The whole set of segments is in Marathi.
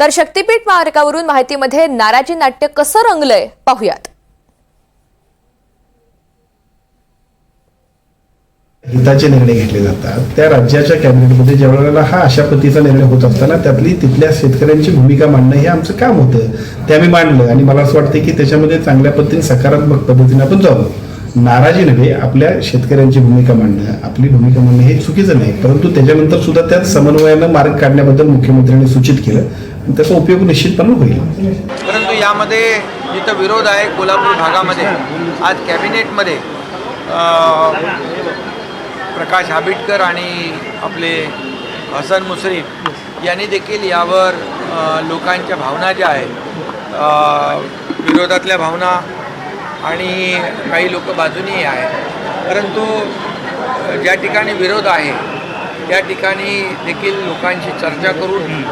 तर शक्तीपीठ मार्गावरून माहितीमध्ये नाराजी नाट्य कसं रंगलंय पाहुयात. हिताचे निर्णय घेतले जातात. त्या राज्याच्या कॅबिनेटमध्ये ज्या वेळेला हा अशा पद्धतीचा निर्णय होत असताना त्यातली तिथल्या शेतकऱ्यांची भूमिका मांडणं हे आमचं काम होतं. ते आम्ही मांडलं आणि मला असं वाटतं की त्याच्यामध्ये चांगल्या पद्धतीने सकारात्मक पद्धतीने आपण जाऊ. नाराजी नव्हे आपल्या शेतकऱ्यांची भूमिका मांडणं आपली भूमिका मांडणं हे चुकीचं नाही. परंतु त्याच्यानंतर सुद्धा त्यात समन्वयानं मार्ग काढण्याबद्दल मुख्यमंत्र्यांनी सूचित केलं. त्याचा उपयोग निश्चितपणे होईल. परंतु यामध्ये जिथं विरोध आहे कोल्हापूर भागामध्ये आज कॅबिनेटमध्ये प्रकाश आंबेडकर आणि आपले हसन मुश्रीफ यांनी देखील यावर लोकांच्या भावना ज्या आहेत विरोधातल्या भावना आणि काही लोक बाजूनी आहेत. परंतु ज्या ठिकाणी विरोध आहे त्या ठिकाणी देखील लोकांशी चर्चा करून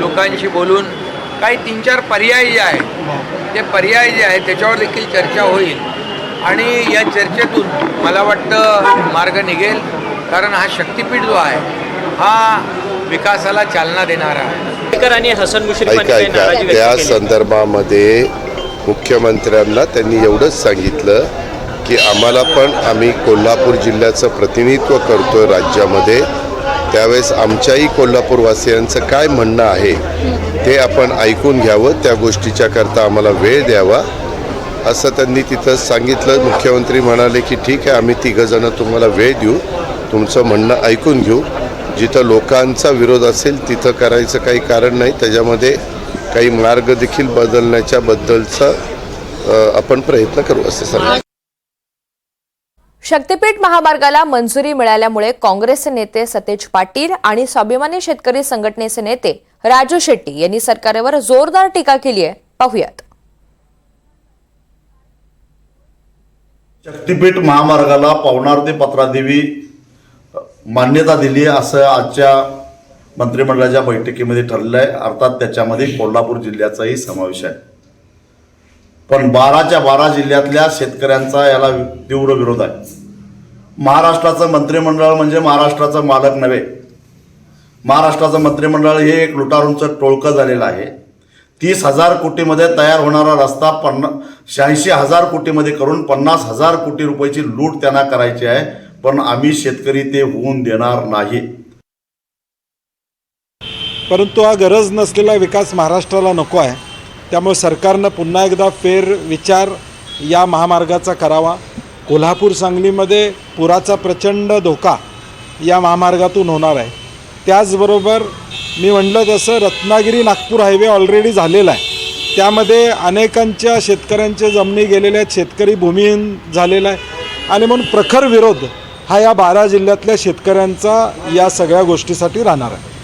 लोकांशी बोलून काही तीन चार पर्याय जे आहेत ते पर्याय जे आहेत त्याच्यावर देखील चर्चा होईल. आणि या चर्चेतून मला वाटतं मार्ग निघेल कारण हा शक्तिपीठ जो आहे हा विकासाला चालना देणारा आहे. त्या संदर्भामध्ये मुख्यमंत्र्यांना त्यांनी एवढंच सांगितलं की आम्हाला पण आम्ही कोल्हापूर जिल्ह्याचं प्रतिनिधित्व करतोय राज्यामध्ये. त्यावेळेस आमच्याही कोल्हापूरवासियांचं काय म्हणणं आहे ते आपण ऐकून घ्यावं त्या गोष्टीच्या करता आम्हाला वेळ द्यावा. असं त्यांनी तिथं सांगितलं. मुख्यमंत्री म्हणाले की ठीक आहे आम्ही तिघंजणं तुम्हाला वेळ देऊ. तुमचं म्हणणं ऐकून घेऊ. जिथं लोकांचा विरोध असेल तिथं करायचं काही कारण नाही. त्याच्यामध्ये काही मार्ग देखील बदलण्याच्या बद्दलचा आपण प्रयत्न करू असं सांगितलं शक्तीपीठ महामार्गाला मंजुरी मिळाल्यामुळे काँग्रेसचे नेते सतेज पाटील आणि स्वाभिमानी शेतकरी संघटनेचे नेते राजू शेट्टी यांनी सरकारवर जोरदार टीका केली आहे. पाहुयात. शक्तीपीठ महामार्गाला पवनार ते पत्रादेवी मान्यता दिली असं आजच्या मंत्रिमंडळाच्या बैठकीमध्ये ठरलं आहे अर्थात त्याच्यामध्ये कोल्हापूर जिल्ह्याचाही समावेश आहे. पण बाराच्या बारा जिल्ह्यातल्या शेतकऱ्यांचा याला तीव्र विरोध आहे. महाराष्ट्राचं मंत्रिमंडळ म्हणजे महाराष्ट्राचं मालक नव्हे. महाराष्ट्राचं मंत्रिमंडळ हे एक लुटारूंचं टोळकं झालेलं आहे. तीस हजार कोटीमध्ये तयार होणारा रस्ता पन्ना शहाऐंशी हजार कोटीमध्ये करून पन्नास हजार कोटी रुपयाची लूट त्यांना करायची आहे पण आम्ही शेतकरी ते होऊन देणार नाही. परंतु हा गरज नसलेला विकास महाराष्ट्राला नको आहे. त्यामुळे सरकारनं पुन्हा एकदा फेर विचार या महामार्गाचा करावा. कोल्हापूर सांगलीमध्ये पुराचा प्रचंड धोका या महामार्गातून होणार आहे. त्याचबरोबर मी म्हटलं तसं रत्नागिरी नागपूर हायवे ऑलरेडी झालेला आहे. त्यामध्ये अनेकांच्या शेतकऱ्यांच्या जमिनी गेलेल्या आहेत. शेतकरी भूमिहीन झालेला आहे. आणि म्हणून प्रखर विरोध हा या बारा जिल्ह्यातल्या शेतकऱ्यांचा या सगळ्या गोष्टीसाठी राहणार आहे.